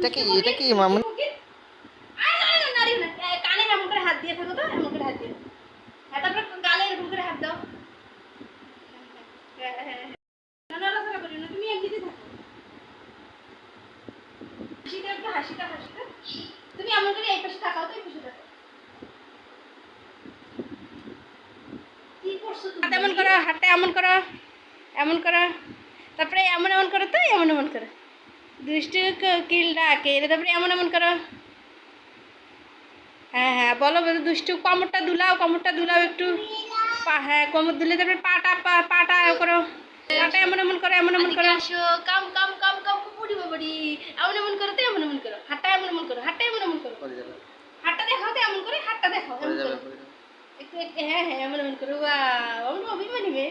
এটা কি এটা কি মামুনি? কানে এমন করে হাত দিয়ে থাকো তো এমন করে হাত দিয়ে। হ্যাঁ তারপরে গালে এরকম করে হাত দাও। হ্যাঁ, হ্যাঁ, তুমি এমন করে এই পাশে তাকাও তো এই পাশে তাকাও। কি করছ তুমি? এমন করো হাতটা এমন করো এমন করো। তারপরে এমন এমন করো তো এমন এমন করো। দুষ্টু কিল ডাকে। তারপরে এমন এমন করো। হ্যাঁ হ্যাঁ বলো বলো দুষ্টু কোমরটা দুলাও কোমরটা দুলাও একটু। পা হ্যাঁ কোমর দুলে তারপরে পাটা পাটা করো। পাটা এমন এমন করো এমন এমন করো। আসো কাম কাম কাম কাম কুপুরি বাবারি। এমন এমন করো তো এমন এমন করো। হাতটা এমন এমন করো হাতটা এমন এমন করো। হাতটা দেখাও তো এমন করে হাতটা দেখাও এমন করো। একটু একটু হ্যাঁ হ্যাঁ এমন এমন করো আমরা অভিমানী মেয়ে।